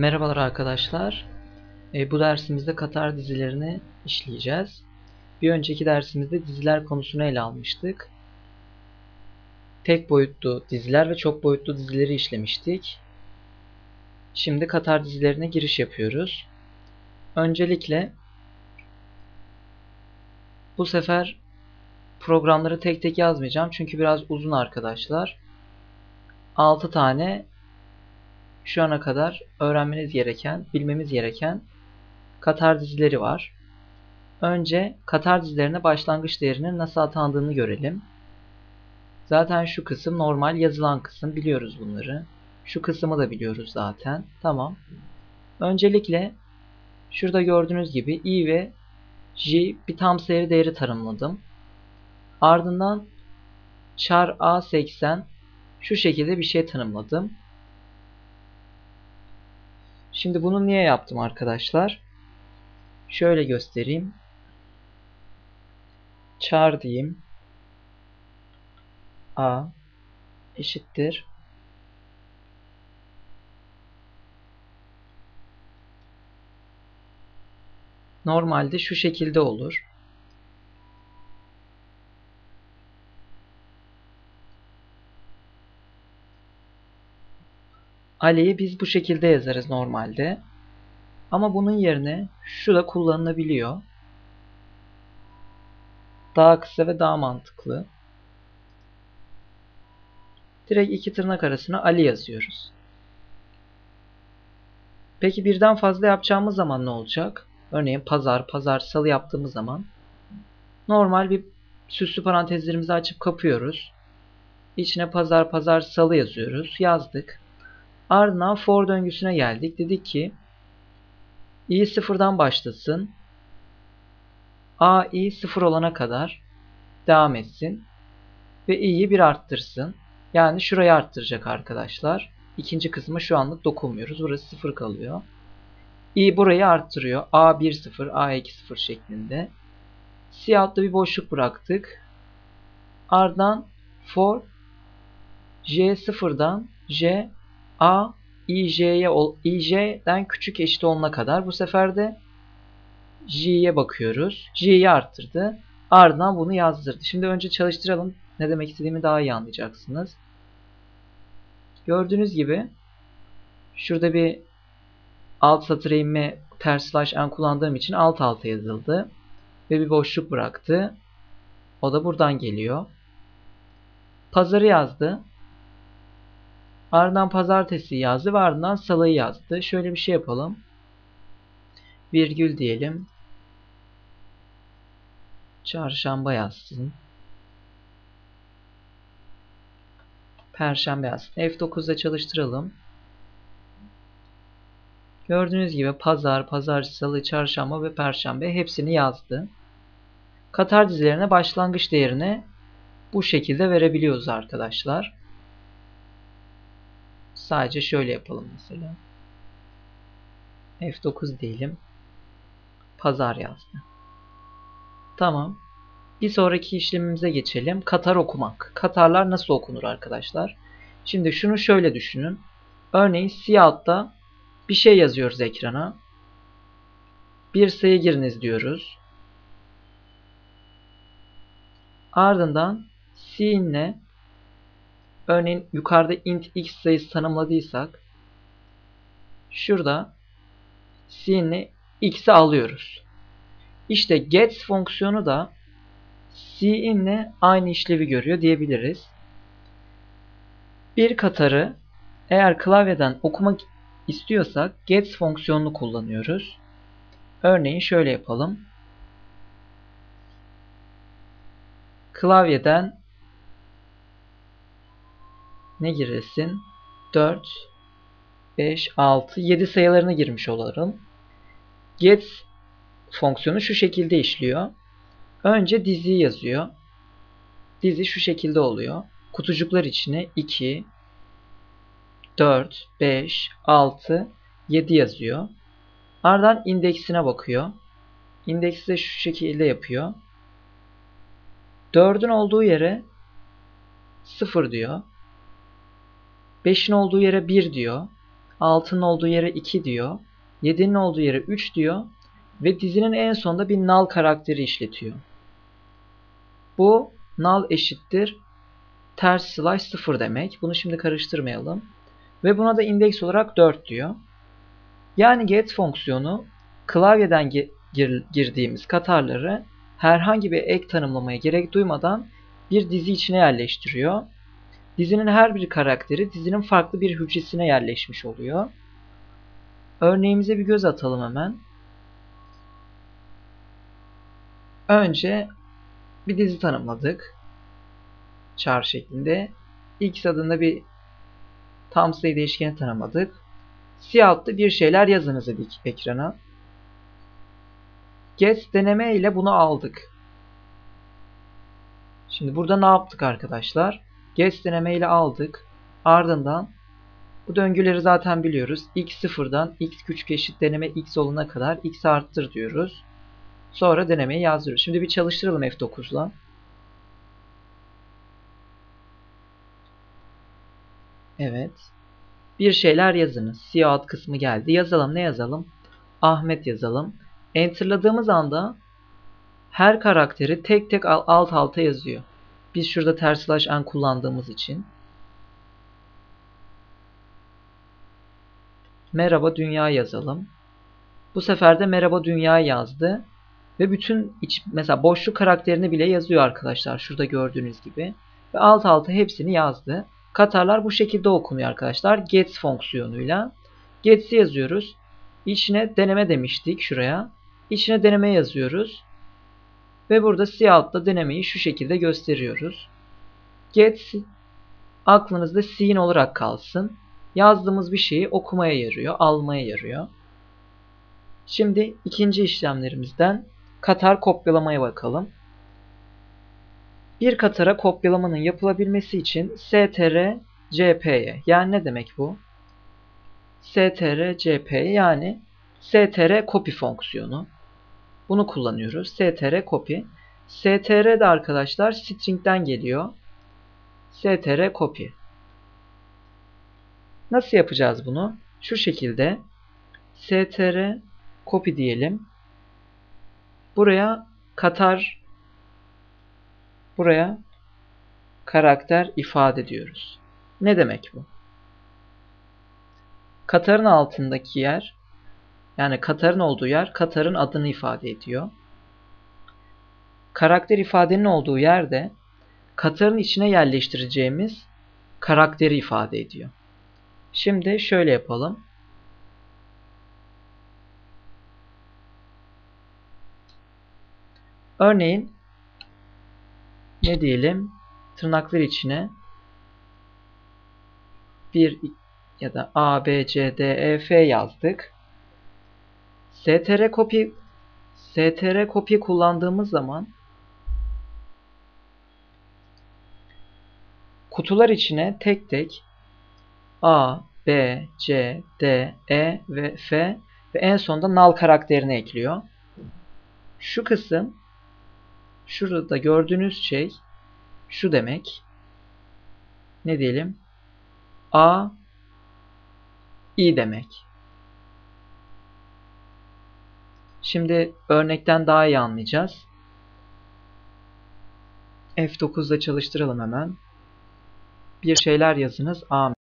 Merhabalar arkadaşlar. E, bu dersimizde Katar dizilerini işleyeceğiz. Bir önceki dersimizde diziler konusunu ele almıştık. Tek boyutlu diziler ve çok boyutlu dizileri işlemiştik. Şimdi Katar dizilerine giriş yapıyoruz. Öncelikle bu sefer programları tek tek yazmayacağım çünkü biraz uzun arkadaşlar. 6 tane şu ana kadar öğrenmeniz gereken, bilmemiz gereken Katar dizileri var. Önce Katar dizilerine başlangıç değerinin nasıl atandığını görelim. Zaten şu kısım normal yazılan kısım. Biliyoruz bunları. Şu kısmı da biliyoruz zaten. Tamam. Öncelikle şurada gördüğünüz gibi i ve j bir tam sayı değeri tanımladım. Ardından char a80 şu şekilde bir şey tanımladım. Şimdi bunu niye yaptım arkadaşlar? Şöyle göstereyim. Char diyeyim. A eşittir. Normalde şu şekilde olur. Ali'yi biz bu şekilde yazarız normalde. Ama bunun yerine şu da kullanılabiliyor. Daha kısa ve daha mantıklı. Direkt iki tırnak arasına Ali yazıyoruz. Peki birden fazla yapacağımız zaman ne olacak? Örneğin pazar, pazar, salı yaptığımız zaman normal bir süslü parantezlerimizi açıp kapıyoruz. İçine pazar, pazar, salı yazıyoruz. Yazdık. Ardından for döngüsüne geldik. Dedik ki i sıfırdan başlasın. a i sıfır olana kadar devam etsin. Ve i'yi bir arttırsın. Yani şurayı arttıracak arkadaşlar. İkinci kısmı şu anlık dokunmuyoruz. Burası sıfır kalıyor. i burayı arttırıyor. a 1 0, a 2 0 şeklinde. Siyahta bir boşluk bıraktık. Ardından for j sıfırdan j a ij'ye ij'den küçük eşit olana kadar bu sefer de j'ye bakıyoruz. j'yi arttırdı. Ardından bunu yazdırdı. Şimdi önce çalıştıralım. Ne demek istediğimi daha iyi anlayacaksınız. Gördüğünüz gibi şurada bir alt satıra inme ters slash n kullandığım için alt alta yazıldı. Ve bir boşluk bıraktı. O da buradan geliyor. Pazarı yazdı. Ardından pazartesi yazdı ve ardından salıyı yazdı. Şöyle bir şey yapalım. Virgül diyelim. Çarşamba yazsın. Perşembe yazsın. F9'da çalıştıralım. Gördüğünüz gibi pazar, pazartesi, salı, çarşamba ve perşembe hepsini yazdı. Katar dizilerine başlangıç değerini bu şekilde verebiliyoruz arkadaşlar. Sadece şöyle yapalım mesela. F9 diyelim. Pazar yazdı. Tamam. Bir sonraki işlemimize geçelim. Katar okumak. Katarlar nasıl okunur arkadaşlar? Şimdi şunu şöyle düşünün. Örneğin siyahta bir şey yazıyoruz ekrana. Bir sayı giriniz diyoruz. Ardından sinle Örneğin yukarıda int x sayısı tanımladıysak şurada sin'le x'i alıyoruz. İşte gets fonksiyonu da sin'le aynı işlevi görüyor diyebiliriz. Bir katarı eğer klavyeden okumak istiyorsak gets fonksiyonunu kullanıyoruz. Örneğin şöyle yapalım. Klavyeden ne giresin? 4, 5, 6, 7 sayılarını girmiş olalım. Get fonksiyonu şu şekilde işliyor. Önce dizi yazıyor. Dizi şu şekilde oluyor. Kutucuklar içine 2, 4, 5, 6, 7 yazıyor. Ardından indeksine bakıyor. İndeksi de şu şekilde yapıyor. 4'ün olduğu yere 0 diyor. 5'in olduğu yere 1 diyor. 6'nın olduğu yere 2 diyor. 7'nin olduğu yere 3 diyor. Ve dizinin en sonunda bir null karakteri işletiyor. Bu null eşittir ters slash 0 demek. Bunu şimdi karıştırmayalım. Ve buna da indeks olarak 4 diyor. Yani get fonksiyonu klavyeden gir girdiğimiz katarları herhangi bir ek tanımlamaya gerek duymadan bir dizi içine yerleştiriyor. Dizinin her bir karakteri dizinin farklı bir hücresine yerleşmiş oluyor. Örneğimize bir göz atalım hemen. Önce bir dizi tanımladık. Char şeklinde. X adında bir tam sayı değişkeni tanımladık. Siyah bir şeyler yazınız dedik ekrana. Get deneme ile bunu aldık. Şimdi burada ne yaptık arkadaşlar? Get deneme ile aldık. Ardından bu döngüleri zaten biliyoruz. x sıfırdan x küçük eşit deneme x olana kadar x arttır diyoruz. Sonra denemeyi yazdırıyoruz. Şimdi bir çalıştıralım F9'la. Evet. Bir şeyler yazınız. Siyah alt kısmı geldi. Yazalım. Ne yazalım? Ahmet yazalım. Enter'ladığımız anda her karakteri tek tek alt alta yazıyor. Biz şurada ters slash n kullandığımız için. Merhaba dünya yazalım. Bu sefer de merhaba dünya yazdı. Ve bütün iç, mesela boşluk karakterini bile yazıyor arkadaşlar. Şurada gördüğünüz gibi. Ve alt alta hepsini yazdı. Katarlar bu şekilde okunuyor arkadaşlar. Gets fonksiyonuyla. Gets'i yazıyoruz. İçine deneme demiştik şuraya. İçine deneme yazıyoruz. Ve burada siyah altta denemeyi şu şekilde gösteriyoruz. Get aklınızda scene olarak kalsın. Yazdığımız bir şeyi okumaya yarıyor, almaya yarıyor. Şimdi ikinci işlemlerimizden Katar kopyalamaya bakalım. Bir Katar'a kopyalamanın yapılabilmesi için str cp'ye yani ne demek bu? str cp'ye yani str copy fonksiyonu. Bunu kullanıyoruz. str copy. str de arkadaşlar string'den geliyor. str copy. Nasıl yapacağız bunu? Şu şekilde str copy diyelim. Buraya Katar buraya karakter ifade ediyoruz. Ne demek bu? Katar'ın altındaki yer yani Katar'ın olduğu yer Katar'ın adını ifade ediyor. Karakter ifadenin olduğu yerde Katar'ın içine yerleştireceğimiz karakteri ifade ediyor. Şimdi şöyle yapalım. Örneğin ne diyelim tırnaklar içine bir ya da A, B, C, D, E, F yazdık. Str copy str copy kullandığımız zaman kutular içine tek tek A, B, C, D, E ve F ve en sonunda null karakterini ekliyor. Şu kısım şurada gördüğünüz şey şu demek. Ne diyelim? A i demek. Şimdi örnekten daha iyi anlayacağız. F9'da çalıştıralım hemen. Bir şeyler yazınız. A